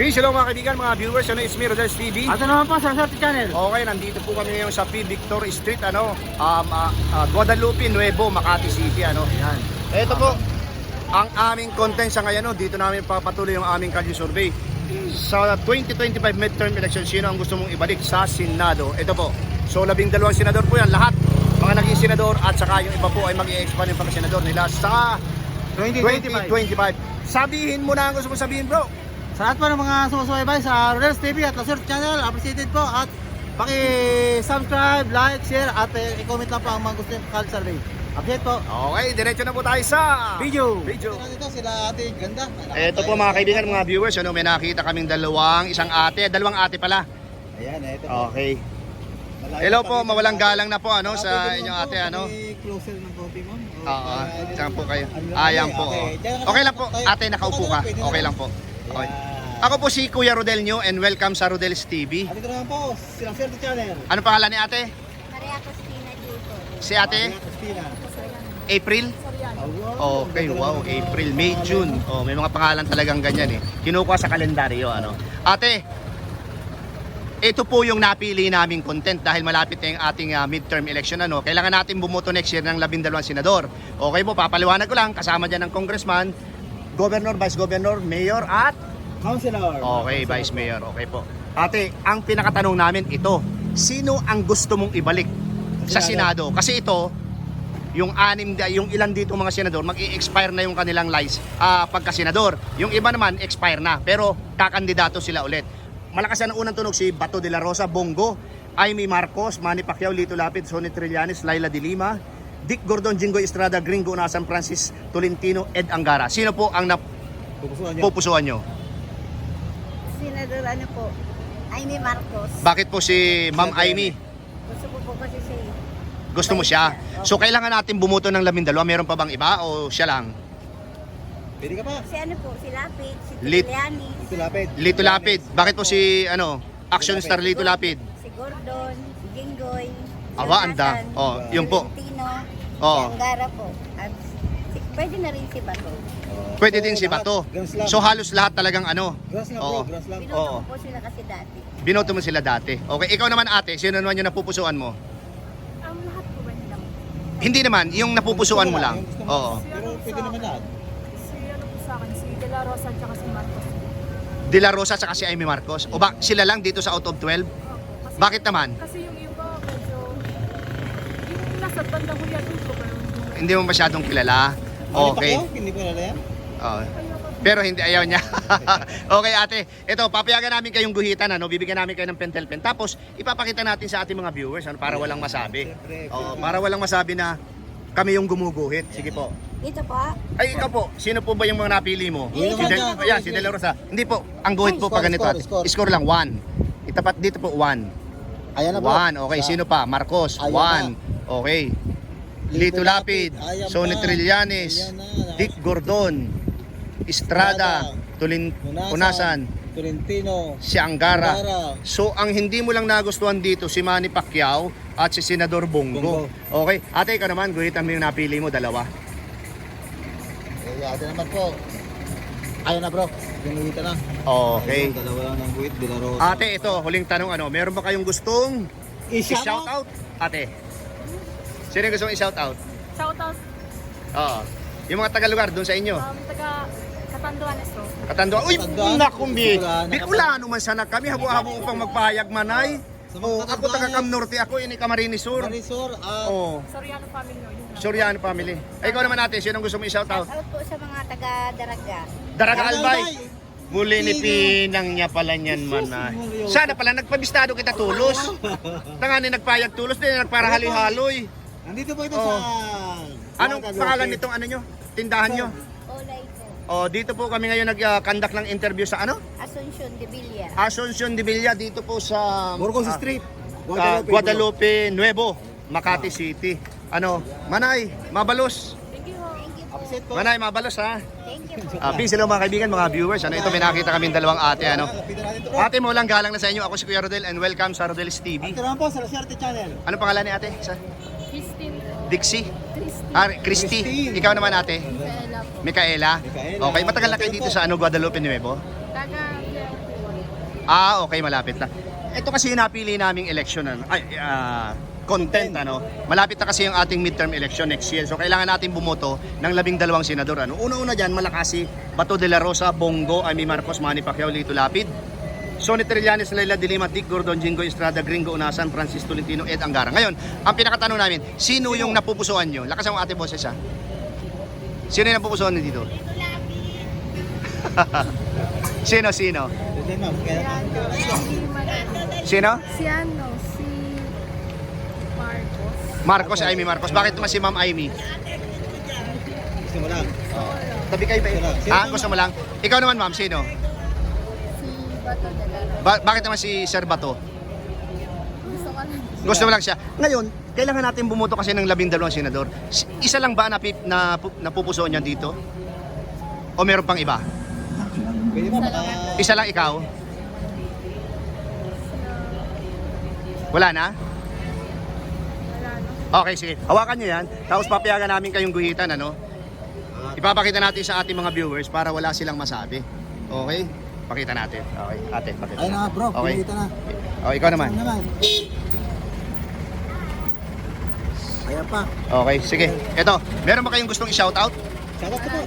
Peace, hello mga kaibigan, mga viewers, ano, it's me, Rodels TV. Ato naman po sa Swerte Channel. Okay, nandito po kami ngayon sa P. Victor Street, ano, um, ah, ah, Guadalupe, Nuevo, Makati City, ano. Yan. Ito po, ang aming content sa ngayon, no, dito namin papatuloy yung aming kalye survey. Sa 2025 midterm election, sino ang gusto mong ibalik sa Senado? Ito po, so labing dalawang senador po yan, lahat mga naging senador at saka yung iba po ay mag-i-expand yung pagka-senador nila sa 2025. 2025. Sabihin mo na ang gusto mong sabihin bro. Sa lahat po ng mga sumusubaybay sa Rodels TV at La Swerte Channel, appreciated po at paki-subscribe, like, share at eh, i-comment lang po ang mga gusto yung Kal Survey. Appreciate po. Okay, diretso na po tayo sa Video. video. Dito sila ate ganda. Ito po mga kaibigan, mga viewers, ano, may nakita kaming dalawang, isang ate, dalawang ate pala. Ayan, ito. Okay. Hello po, mawalang galang na po ano sa inyong ate ano. Closer ng coffee mo. Oo, saan po kayo? Ayan po. oh. Okay lang po, ate nakaupo ka. Okay lang po. Okay. Ako po si Kuya Rodel Nyo and welcome sa Rodel's TV. At ito naman po, sila Swerte Channel. Ano pangalan ni ate? Maria Cristina dito. Si ate? Christina. April? Oh, Okay, wow, April, May, June. Oh, may mga pangalan talagang ganyan eh. Kinukuha sa kalendaryo ano. Ate, ito po yung napili naming content dahil malapit na yung ating ah, midterm election ano. Kailangan natin bumoto next year ng 12 senador. Okay po, papaliwanag ko lang kasama diyan ng congressman, governor, vice governor, mayor at Councilor. Okay, Vice Mayor. Okay po. Ate, ang pinakatanong namin ito, sino ang gusto mong ibalik sa Senado? Kasi ito, yung anim, yung ilan dito mga senador, mag-i-expire na yung kanilang license ah, pagka-senador. Yung iba naman, expire na. Pero kakandidato sila ulit. Malakas ang unang tunog si Bato de la Rosa, Bongo, Amy Marcos, Manny Pacquiao, Lito Lapid, Sonny Trillanes, Laila de Lima, Dick Gordon, Jingo Estrada, Gringo Unasan, Francis Tolentino, Ed Angara. Sino po ang Pupusuan niyo. napupusuan nyo? Senador ano po? Amy Marcos. Bakit po si Ma'am Amy? Gusto ko po kasi siya. eh. Gusto mo siya? So kailangan natin bumuto ng labindalawa. Meron pa bang iba o siya lang? Pwede ka pa. Si ano po? Si Lapid, si Lit- Trillanes, Ito lapit. Lito Lapid. Bakit po si ano? Action star Lito Lapid. si Gordon, si Jinggoy, si Aba, anda. Oh, yun po. Tino, Oh. si Angara po. At si, pwede na rin si Bato. Pwede din si Bato. So halos lahat talagang ano. Grass lang Oo. bro, grass lang. Binoto Oo. ko po sila kasi dati. Binoto mo sila dati. Okay, ikaw naman ate, sino naman yung napupusuan mo? Ang lahat po ba nilang? Hindi naman, yung napupusuan mo lang. Gusto mo. Oo. Pero pwede naman lahat. Si ano po sa akin, si De La Rosa at saka si Marcos. De La Rosa at si Amy Marcos. O ba, sila lang dito sa out of 12? Opo. Kasi, Bakit naman? Kasi yung iba medyo, yung nasa bandang huli at ko pero yung Hindi mo masyadong kilala. Okay. Manny Pacquiao, Hindi ko nalala yan. Oo. Pero hindi ayaw niya. okay ate, ito papayagan namin kayong guhitan ano, bibigyan namin kayo ng pentel pen. Tapos ipapakita natin sa ating mga viewers ano para walang masabi. Oo, para walang masabi na kami yung gumuguhit. Sige po. Ito po. Ay ikaw po, sino po ba yung mga napili mo? Yun Si Del, yan, si De La Rosa. Hindi po, ang guhit po Score, pag ganito. score, ate. score. Score lang 1. Itapat dito po 1. Ayan na bro. 1. Okay, sino pa? Marcos. Ayan 1. Okay. Lito Lapid, Sonny. Trillanes. Dick Gordon, Estrada, Tulin Unasan, Tolentino. si Angara. So ang hindi mo lang nagustuhan dito si Manny Pacquiao at si Senador Bongo. Bongo. Okay, ate ikaw naman, guhitan mo yung napili mo, dalawa. Eh, ate naman po. Ayan na bro. Ginuhita na. Okay. Ayun, Dalawa lang ng guhit. Bilaro. Ate, ito, huling tanong ano, meron ba kayong gustong I-shout out? Ate, sino yung gustong i-shout out? shoutout Oo. Yung mga taga-lugar doon sa inyo. um, taga Katanduanes to. Katandua. Uy, Katandua. nakumbi. Bicolano man sana kami. Habo-habo upang magpahayag manay. Sa mga Oh, ako taga Cam Norte, ako ini Camarines Sur. Marisol. at Oh, Soriano family no, yun lang. Soriano family. Ay, ikaw naman ate, sino ang gusto mo i-shout out? Shout out po sa mga taga Daraga. Daraga Albay. Muli ni? Pinang niya pala niyan man na. Sana pala nagpabistado kita tulos. Tanga ni nagpayag tulos din nagparahali-haloy. Nandito po ito Oh. sa... Anong Guadalupe. pangalan nitong ano nyo? Tindahan nyo? Olay po. Oh, dito po kami ngayon nag-conduct ng interview sa ano? Asuncion de Villa. Asuncion de Villa dito po sa Burgos ah, Street. ah, Guadalupe Nuevo, Makati City. Ano, Manay, mabalos. Thank you. ho. Thank you po. Upset po. Manay, mabalos ha. Thank you po. Ah, peace hello mga kaibigan, mga viewers. Ano, ito may nakita kaming dalawang ate ano. Natin ito. Ate mo lang galang na sa inyo. Ako si Kuya Rodel and welcome sa Rodel's TV. Ito naman po sa Laserte Channel. Ano pangalan ni ate? Sa. Dixie? Ah, Christy. Christine. Ikaw naman ate? Micaela po. Micaela. Micaela. Okay, matagal na kayo dito sa ano, Guadalupe Nuevo? Taga Ah, okay, malapit na. Ito kasi yung napili naming election, ano, ay, ah, content, ano. Malapit na kasi yung ating midterm election next year. So, kailangan natin bumoto ng labing dalawang senador, ano. Una-una dyan, malakas si Bato de la Rosa, Bongo, Amy Marcos, Manny Pacquiao, Lito Lapid, Sonny Trillanes, Laila de Lima, Dick Gordon, Jingo Estrada, Gringo Unasan, Francis Tolentino, Ed Angara. Ngayon, ang pinakatanong namin, sino yung napupusuan nyo? Lakas ang ate boses, ha? Sino yung napupusuan nyo dito? sino, sino? Kaya Sino? Si ano, si Marcos. Marcos, Amy Marcos. Bakit naman si Ma'am Amy? gusto mo lang. Tabi kayo ba? Sino Ah, gusto mo lang? Ikaw naman, ma'am, sino? Bato. Ba- bakit naman si Sir Bato? Gusto ko lang. Gusto mo lang siya. Ngayon, kailangan natin bumoto kasi ng labing dalawang senador. S- Isa lang ba na, na napupusuan niya dito? O meron pang iba? Pwede mo baka... Isa lang ikaw? Wala na? Wala. Okay, sige. Hawakan niyo yan. Tapos papayagan namin kayong guhitan, ano? Ipapakita natin sa ating mga viewers para wala silang masabi. Okay? Pakita natin. Okay, ate, pakita. Ayun na bro, Okay. pinakita na. Oh, ikaw naman. Naman? Ayan pa. Okay, sige. Ito, meron ba kayong gustong i-shoutout? Shoutout ko po.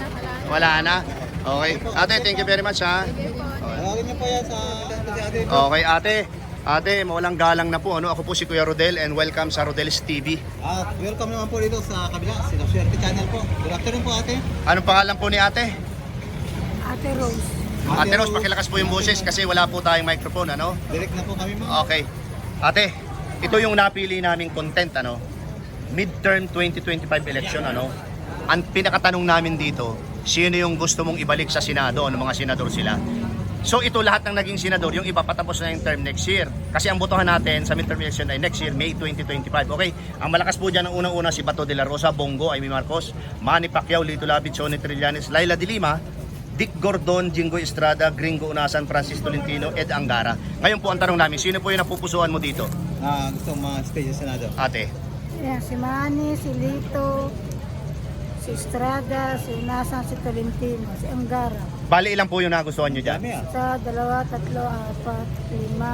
Wala na. Okay. Ate, thank you very much ha. Tawagin niyo po yan sa... ate. Okay, ate. Ate, mawalang galang na po. Ano? Ako po si Kuya Rodel and welcome sa Rodel's TV. At welcome naman po dito sa kabila, sa Swerte Channel po. Good afternoon po ate. Anong pangalan po ni ate? Ate Rose. Ate Rose, pakilakas po yung boses kasi wala po tayong microphone, ano? Direct na po kami mo. Okay. Ate, ito yung napili naming content, ano? Midterm 2025 election, ano? Ang pinakatanong namin dito, sino yung gusto mong ibalik sa Senado? Ano mga senador sila? So ito lahat ng naging senador, yung iba patapos na yung term next year. Kasi ang botohan natin sa midterm election ay next year, May 2025. Okay? Ang malakas po dyan, ang unang-una si Bato de la Rosa, Bongo, Amy Marcos, Manny Pacquiao, Lito Lapid, Sonny Trillanes, Laila de Lima, Dick Gordon, Jingo Estrada, Gringo Unasan, Francis Tolentino, Ed Angara. Ngayon po ang tanong namin, sino po yung napupusuan mo dito? Na gusto ma-stay sa Senado. Ate. Yan, si Manny, si Lito, si Estrada, si Nasan, si Tolentino, si Angara. Bali ilang po yung nagustuhan nyo dyan? Dami ah. Sa dalawa, tatlo, apat, lima,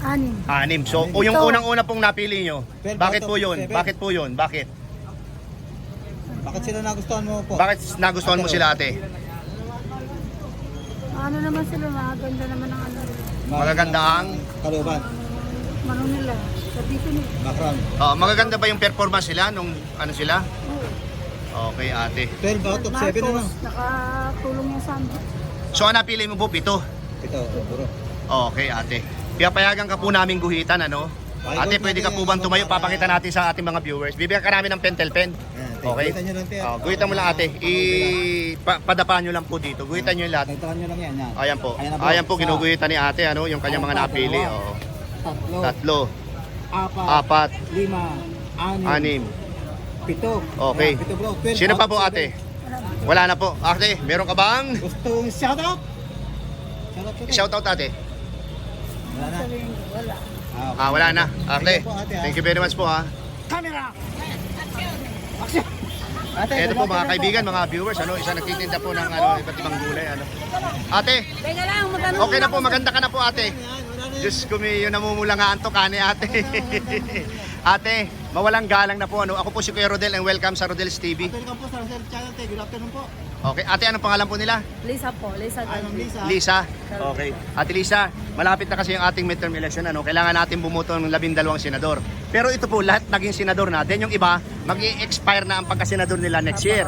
anim. Anim. So, o yung Ito. unang-una pong napili nyo, Twelve bakit out of po yun? seven. Bakit po yun? Bakit? Bakit sila nagustuhan mo po? Bakit nagustuhan mo sila ate? Ano naman sila, maganda naman ang ano, Magaganda ang? Kalooban, mano nila, sa dito nila. background. Oh, magaganda ba yung performance sila nung ano sila? Oo. Okay, ate. 12 out of 7 na Marcos, nakatulong yan sa amin. So, ang napili mo po, pito. Ito, bro. Okay, ate. Piyapayagan ka po namin guhitan, ano? Ate, pwede ka po bang tumayo? Papakita natin sa ating mga viewers. Bibigyan ka namin ng pentel pen. Okay. Guhitan nyo lang tayo. Oh, guhitan mo lang, ate. I pa, padapa nyo lang po dito. Guhitan nyo lahat. Guhitan nyo lang yan. yan. Ayan po. Ayan Ayan po, ginuguhitan ni ate, ano? Yung kanyang mga napili. Oo. Tatlo, Tatlo, apat, apat, lima, anim, anim. pito. Okay. Pito bro. 12 Sino pa of po, 7. ate? Wala na po. Ate, meron ka bang? Gustong shoutout? Shoutout Shoutout, ate. Wala na. Wala. Ah, Ah, wala na. Ate, Thank you ah. very much po, ha. Ate, Ito po mga kaibigan, mga viewers, ano, isa nagtitinda po ng ano, iba't ibang gulay, ano. Ate, Teka lang, magano okay na po, maganda ka na po, ate. Diyos ko, may yun namumula nga anto kani, ate. ate, mawalang galang na po, ano. Ako po si Kuya Rodel and welcome sa Rodel's TV. Welcome po sa Rosel Channel. te. Good afternoon po. Okay, ate, anong pangalan po nila? Lisa po, Lisa Ay, Ma'am Lisa. Lisa. Okay. Ate Lisa, malapit na kasi yung ating midterm election. Ano? Kailangan natin bumuto ng labindalawang senador. Pero ito po, lahat naging senador na. Then yung iba, mag expire na ang pagkasenador nila next year.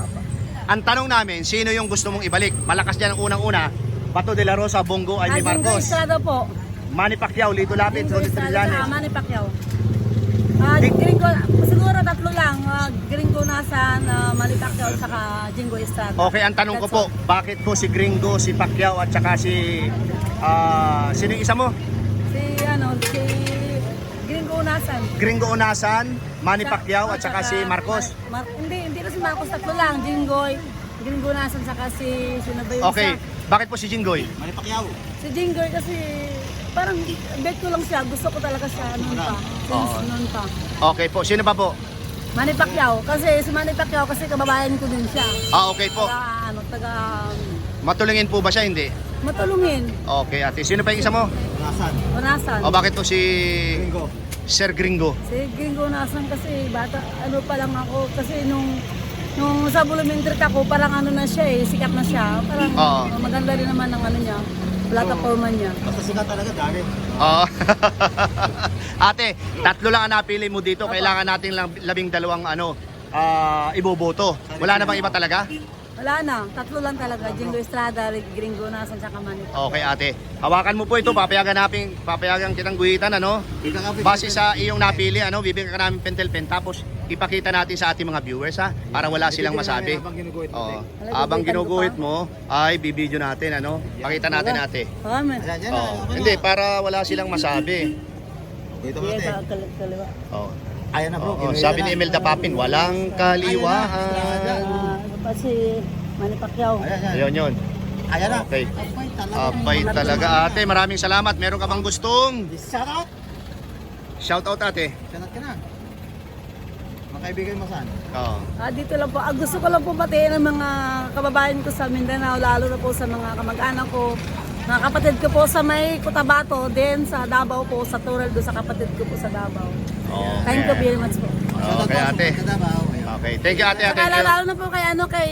Ang tanong namin, sino yung gusto mong ibalik? Malakas dyan ang unang-una. Bato de la Rosa, Bongo, Amy Marcos, Estrada po. Manny Pacquiao, Lito Lapid, sa Trillanes. Manny Pacquiao. Ah, gringo, siguro tatlo lang. Ah, gringo nasan, uh, Manny Pacquiao, saka Jingo Estrada. Okay, ang tanong ko po, bakit po si Gringo, si Pacquiao at saka si... ah sino yung isa mo? Si, ano, si Gringo nasan. Gringo Unasan, Manny Pacquiao at saka si Marcos. Mar- hindi, hindi na si Marcos, tatlo lang. Jingoy, Gringo nasan, saka si, sino ba yung Okay, isa? bakit po si Jinggoy? Manny Pacquiao. Si Jingoy kasi, parang bet ko lang siya. Gusto ko talaga siya noon pa. Since Oo. noon pa. Okay po, sino pa po? Manny Pacquiao. Kasi si Manny Pacquiao kasi kababayan ko din siya. Ah, okay po. Taga, ano, taga, Matulungin po ba siya? Hindi. matulungin. Okay, ate. Sino pa yung isa mo? Nasan? Manasan. O bakit po si Linggo. Sir Gringo? Si Gringo Nasan kasi bata, ano pa lang ako, kasi nung nung sa Bulumentrit ako, parang ano na siya eh, sikat na siya. Parang Oo. maganda rin naman ang ano niya, plataforma niya. Basta sikat talaga, dami. Oo. ate, tatlo lang ang napili mo dito. Kailangan nating lang- labing dalawang ano, ah, iboboto. Wala na bang iba talaga? Wala na, tatlo lang talaga, Jingo Estrada, Gringo Nasan, tsaka Manito. Okay, ate. Hawakan mo po ito. Papayagan natin, papayagan kitang guhitan, ano? Base sa iyong napili, ano, bibigyan ka namin pentel pen. Tapos, ipakita natin sa ating mga viewers, ha? Para wala silang masabi. Mo. Oo. Guguhitan ko ginuguhit mo, ay bibidyo natin, ano? Pakita natin, ate. Oo. Hindi, para wala silang masabi. Dito Sige, ate. Oo. Ayan na bro. Oo, sabi na. ni Imelda Papin, walang kaliwaan. Si Manny Pacquiao. Ayan, yan. Ayun yun. Ayan na. Okay. Apay talaga. Apay talaga ate, maraming salamat. Meron ka bang gustong? Shout out. Shout out ate. Shout out ka na. Mga kaibigan mo saan? Oo. Ah, dito lang po. Ah, gusto ko lang po batiin ang mga kababayan ko sa Mindanao, lalo na po sa mga kamag-anak ko. Mga kapatid ko po sa may Cotabato, then sa Davao po, sa Tural do sa kapatid ko po sa Davao. Thank you very much po. Okay ate. Kadabaw. Ayan. Okay, thank you ate. Saka Thank you. lalo na po kay ano kay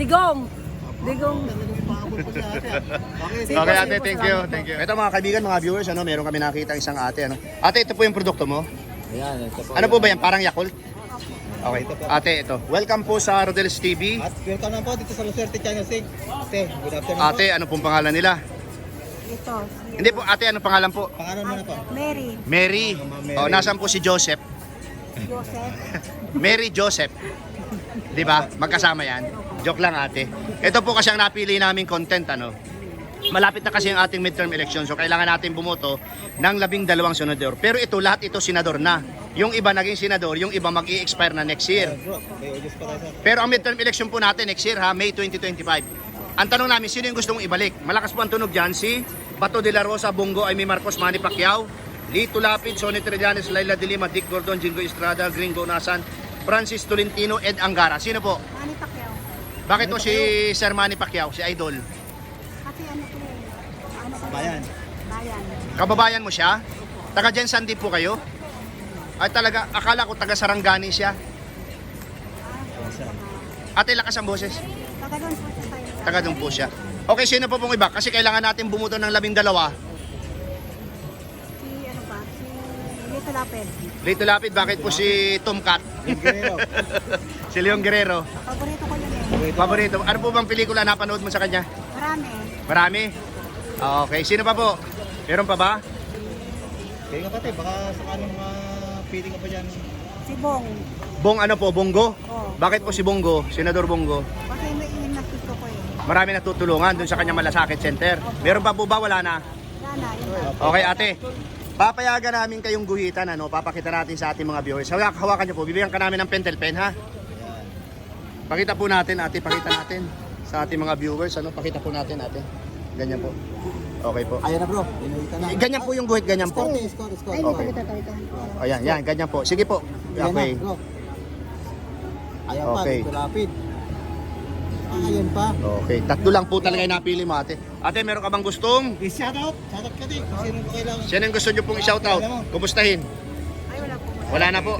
Digong. Digong. Ate. Okay. Okay ate, thank you, thank you. Ito mga kaibigan, mga viewers, ano, meron kami nakita isang ate, ano. Ate, ito po yung produkto mo. Ayan, ito po. Ano po ba yan? Parang Yakult? Okay, ate, ito. Welcome po sa Rodel's TV. At welcome na po dito sa Lucerte Channel 6. Ate, good afternoon Ate, ano pong pangalan nila? Ito, Hindi po, ate, ano pangalan po? Pangalan mo na po. Mary Mary. Oh, nasan po si Joseph? Joseph. Mary Joseph. Di ba? Magkasama yan. Joke lang ate. Ito po kasi ang napili naming content ano. Malapit na kasi ang ating midterm election so kailangan natin bumoto ng labing dalawang senador. Pero ito lahat ito senador na. Yung iba naging senador, yung iba mag expire na next year. Pero ang midterm election po natin next year ha, May 2025. Ang tanong namin, sino yung gusto mong ibalik? Malakas po ang tunog dyan, si Bato de la Rosa, Bongo, Amy Marcos, Manny Pacquiao, Lito Lapid, Sonny Trillanes, Laila de Lima, Dick Gordon, Jingo Estrada, Gringo Nasan, Francis Tolentino, Ed Angara. Sino po? Manny Pacquiao. Bakit po si Sir Manny Pacquiao, si Idol? Kasi ano ko yun? Ano Bayan. Bayan. Kababayan mo siya? Taga Jensan din po kayo? Ay talaga, akala ko taga Sarangani siya. Ate, lakas ang boses. Taga doon po siya. Taga doon po siya. Okay, sino po pong iba? Kasi kailangan natin bumuto ng labing dalawa. Lito Lapid. Rito Lapid, bakit po si Tomcat? Guerrero. si Leon Guerrero. Paborito ko yun eh. Paborito. Ano po bang pelikula napanood mo sa kanya? Marami. Marami? Ah, Okay, sino pa po? Meron pa ba? Kaya nga pati, baka sakaling mga feeling ka pa dyan. Si Bong. Bong ano po, Bongo? Oh. Bakit po si Bongo, Senador Bongo? Kasi may ilim na ko eh. Marami natutulungan dun sa kanyang malasakit center. Meron pa po ba? Wala na? Wala na. Okay, ate. Papayagan namin kayong guhitan, ano? Papakita natin sa ating mga viewers. Hawak, hawakan niyo po. Bibigyan ka namin ng pentel pen, ha? Pakita po natin, ate. Pakita natin sa ating mga viewers. Ano? Pakita po natin, ate. Ganyan po. Okay po. Ayan na bro, inuita na. Ganyan po yung guhit, ganyan po. Score, score, score. Ay, Okay. Ayan, yan, ganyan po. Sige po. Ayan Okay. na, bro. Ayan pa, Okay. dito lapid. Ah, ayan pa. Okay. Tatlo lang po talaga yung napili mo, ate. Ate, meron ka bang gustong? I-shout out. Shout out ka din. Kung sino ba kailangan. Sino yung gusto nyo pong i-shoutout? Kumustahin? Ay, wala po. Wala na po.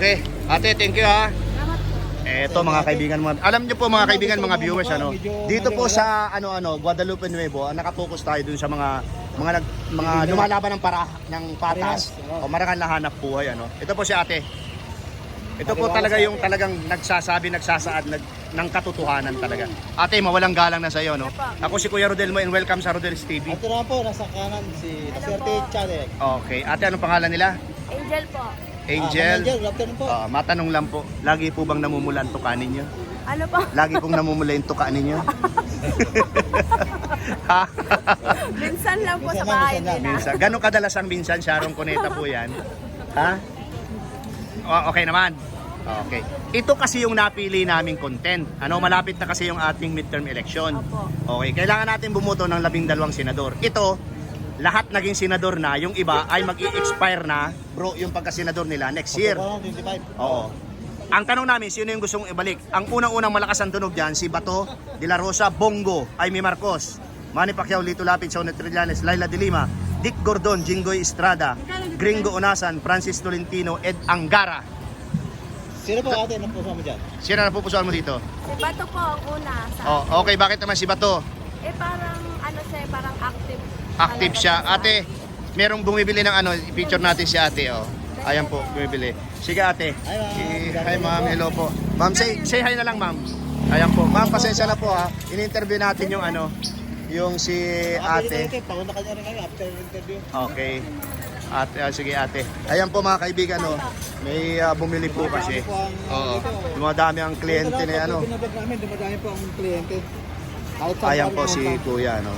Okay. Ate, thank you ha. Salamat po. Eto mga kaibigan mo. Alam niyo po mga kaibigan, mga viewers ano. Dito po sa ano ano Guadalupe Nuevo, ah, naka-focus tayo dun sa mga mga nag, mga lumalaban ng para ng patas o marangal na hanap buhay ano. Ito po si Ate. Ito po talaga yung talagang nagsasabi, nagsasaad nag, ng katotohanan talaga. Ate, mawalang galang na sa iyo no. Ako si Kuya Rodel mo and welcome sa Rodel's TV. Ito na po, nasa kanan si Lucerte Channel. Okay. Ate, anong pangalan nila? Angel po. Angel. Ah, Angel, good afternoon po. Ah, matanong lang po, lagi po bang namumula ang tuka ninyo? Ano po? Lagi pong namumula yung tuka ninyo? ha? Minsan lang po Minsan sa lang, bahay minsan lang. din ah. Minsan. Gano'ng kadalas ang minsan, Sharon Cuneta po yan? Ha? O, okay naman. Okay. Ito kasi yung napili naming content. Ano, malapit na kasi yung ating midterm election. Opo. Okay, kailangan natin bumuto ng labing dalawang senador. Ito, lahat naging senador na, yung iba ay mag expire na, bro, yung pagka-senador nila next year. 25. Oo. Ang tanong namin, sino yung gusto mong ibalik? Ang unang-unang malakas ang tunog dyan, si Bato de la Rosa, Bongo, Aimee Marcos. Manny Pacquiao, Lito Lapid, Sonet Trillanes, Laila De Lima, Dick Gordon, Jingoy Estrada, Gringo Onasan, Francis Tolentino, Ed Angara. Sino po ate ang puso mo dyan? Sino na pupusuan mo dito? Si Bato po ang una. Sa Oh, okay, bakit naman si Bato? Eh parang ano siya, parang active. Active siya. sa- Ate, merong bumibili ng ano, picture natin si ate, oh. Ayan po, bumibili. Sige ate. Hi, ma'am. Eh, Hi ma'am, hello po. Ma'am, say, say hi na lang ma'am. Ayan po. Ma'am, pasensya na po ha. In-interview natin yung ano, yung si ate. Ate, pauna ka niya rin kami after interview. Okay. Ate, ah, sige ate. Ayan po mga kaibigan, oh. May ah, bumili po kasi. Oo. Dumadami ang kliyente ni ano. Binabag namin, dumadami po ang kliyente. Kahit Ayan po si kuya, no.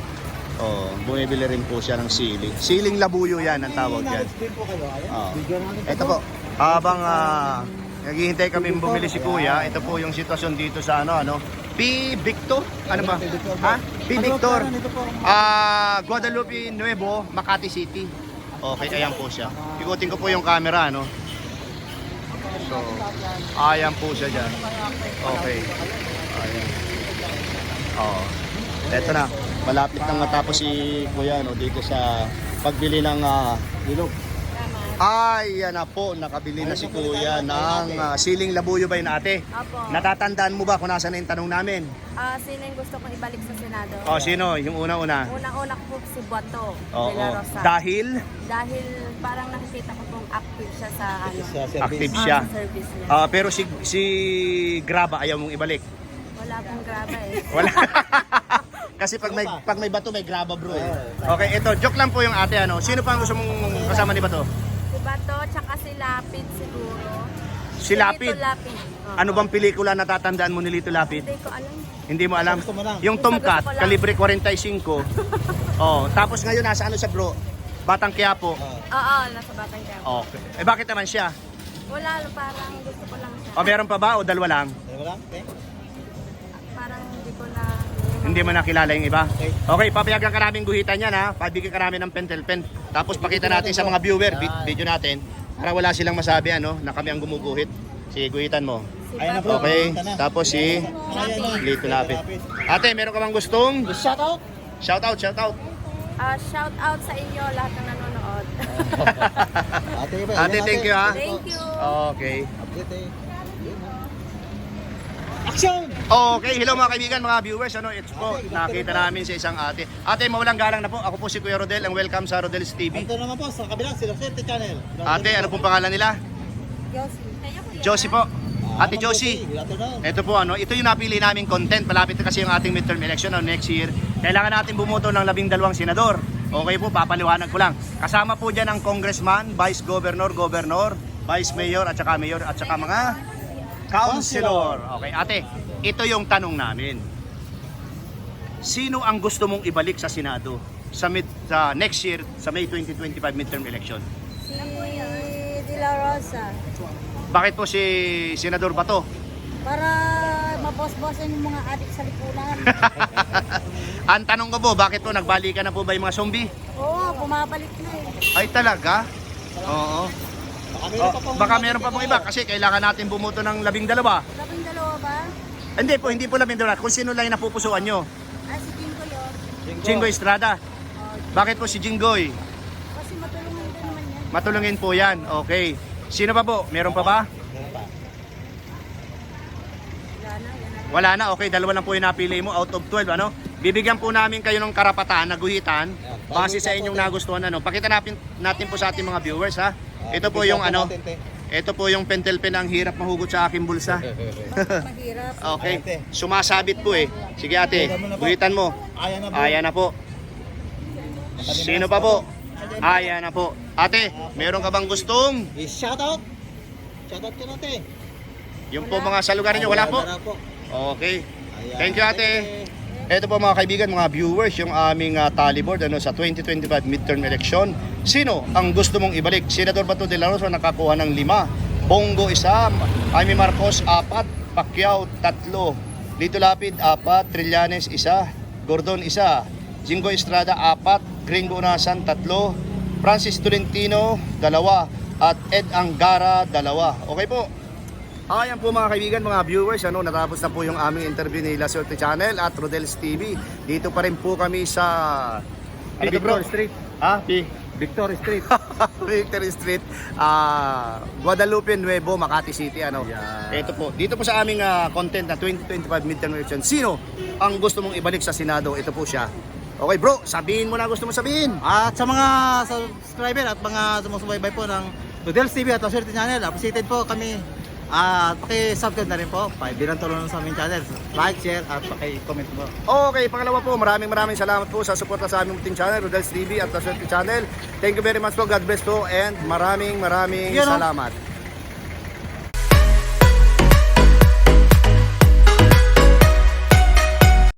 Oh, bumibili rin po siya ng siling. Siling labuyo yan ang tawag yan. Din po kayo. Ayan, Oo. bigyan natin Ito po, habang ah, naghihintay kami bumili si Kuya, ito po yung sitwasyon dito sa ano, ano, P. Victor? Ano ba? Ha? P. Victor. Ito po. Ah, Guadalupe Nuevo, Makati City. Okay, ayan po siya. Ikutin ko po yung camera, ano. So, ayan po siya dyan. Okay. Ayan. Oo. Eto na. Malapit nang matapos si Kuya, no, dito sa pagbili ng ah, Ilog. Ay, yan na po, nakabili na si Kuya ng ah, siling labuyo ba yun ate? Apo. Natatandaan mo ba kung nasa na yung tanong namin? Ah, sino yung gusto kong ibalik sa Senado? O, sino? Yung una-una? Unang-una ko po si Bato Oo. de la Rosa. Dahil Dahil parang nakikita ko pong active siya sa ano. Sa service. active ah, siya. service niya. Ah, pero si, si Graba ayaw mong ibalik. Wala pong graba eh. Wala. Kasi pag may pag may bato may graba bro eh. Okay, ito joke lang po yung ate ano. Sino pa ang gusto mong kasama ni Bato? Bato, tsaka si Lapid siguro. Si Lapid. Lito Lapid. Oo. Ano bang pelikula natatandaan mo ni Lito Lapid? Hindi ko alam. Hindi mo alam. Gusto mo lang. Yung Tomcat, Gusto ko lang. kalibre 45. oh, tapos ngayon nasa ano sa bro? Batang Quiapo. Oo, nasa Batang Quiapo. Okay. Eh bakit naman siya? Wala, parang gusto ko lang siya. O meron pa ba o dalawa lang? Ano lang? Okay. Hindi mo nakilala yung iba? Okay. Okay, papayagan ka namin guhitan yan ha. Pabigyan ka namin ng pentel pen. Tapos pakita natin sa mga viewer, vi- video natin. Para wala silang masabi ano, na kami ang gumuguhit. Sige, guhitan mo. Si Ayan na po. Okay, tapos si. Lito Lapid. Ate, meron ka bang gustong? Shout out. Shout out, shout out. Ah, shout out sa inyo lahat na nanonood. Ate, thank you, ha? Thank you. Okay. Update eh. Action! Okay, hello mga kaibigan, mga viewers. Ano, it's po, nakita namin sa isang ate. Ate, mawalang galang na po. Ako po si Kuya Rodel and welcome sa Rodel's TV. Ito naman po sa kabilang sila Swerte Channel. Ate, ano pong pangalan nila? Josie po. Ate Josie. Ito po ano, ito yung napili naming content. Malapit na kasi yung ating midterm election no, next year. Kailangan natin bumoto ng labing dalawang senador. Okay po, papaliwanag ko lang. Kasama po dyan ang congressman, vice governor, governor, vice mayor at saka mayor at saka mga councilor. Okay, ate, ito yung tanong namin. Sino ang gusto mong ibalik sa Senado sa, mid, sa next year sa May 2025 midterm election? Si De La Rosa. Bakit po si Senador Bato? Para mabos-bosan yung mga adik sa lipunan. Ang tanong ko po, bakit po nagbalikan na po ba yung mga zombie? Oo, pumabalik na eh. Ay talaga? Oo. Baka meron Oh, baka meron pa pong iba kasi kailangan natin bumuto ng labing dalawa. Labing dalawa ba? Hindi po, hindi po labing dalawa. Kung sino lang yung napupusuan nyo. Ah, si Jingo yun. Jinggoy Estrada. Bakit po si Jinggoy? Kasi matulungan din naman yan. Matulungin po yan. Okay. Sino pa po? Meron pa ba? Wala na. Okay, dalawa lang po yung napili mo out of 12. Ano? Bibigyan po namin kayo ng karapatan na guhitan base sa inyong nagustuhan. Ano? Pakita natin, natin po sa ating mga viewers. ha. Ito po yung ano, ito po yung pentel pen ang hirap mahugot sa aking bulsa. Mahirap. Okay. Sumasabit po eh. Sige ate, guhitan mo. Ayan na po. Sino pa po? Ayan na po. Ate, meron ka bang gustong? I-shout out. Shout out ko natin. Yung po mga sa lugar niyo, wala po? Okay. Thank you ate. Ito po mga kaibigan, mga viewers, yung aming uh, tally board ano, sa 2025 midterm election. Sino ang gusto mong ibalik? Senador Bato de la Rosa nakakuha ng lima. Bongo isa, Jaime Marcos apat, Pacquiao tatlo, Lito Lapid apat, Trillanes isa, Gordon isa, Jingo Estrada apat, Gringo Unasan tatlo, Francis Tolentino dalawa, at Ed Angara dalawa. Okay po. Ayan po mga kaibigan, mga viewers, ano, natapos na po yung aming interview ni La Suerte Channel at Rodel's TV. Dito pa rin po kami sa... Ano Street. Ha? Victory Street. Victory Street, ah Guadalupe Nuevo, Makati City. Ano? Yeah. Ito po, dito po sa aming ah, content na 2025 midterm election. Sino ang gusto mong ibalik sa Senado? Ito po siya. Okay bro, sabihin mo na gusto mo sabihin. At sa mga subscriber at mga sumusubaybay po ng Rodel's TV at La Suerte Channel, appreciated po kami. At paki-subscribe na rin po. Bilang tulong sa aming channel. Like, share, at paki-comment po. Okay, pangalawa po, maraming maraming salamat po sa suporta sa aming munting channel, Rodel's TV at Suerte Channel. Thank you very much po, God bless po, and maraming maraming Yun, oh. salamat.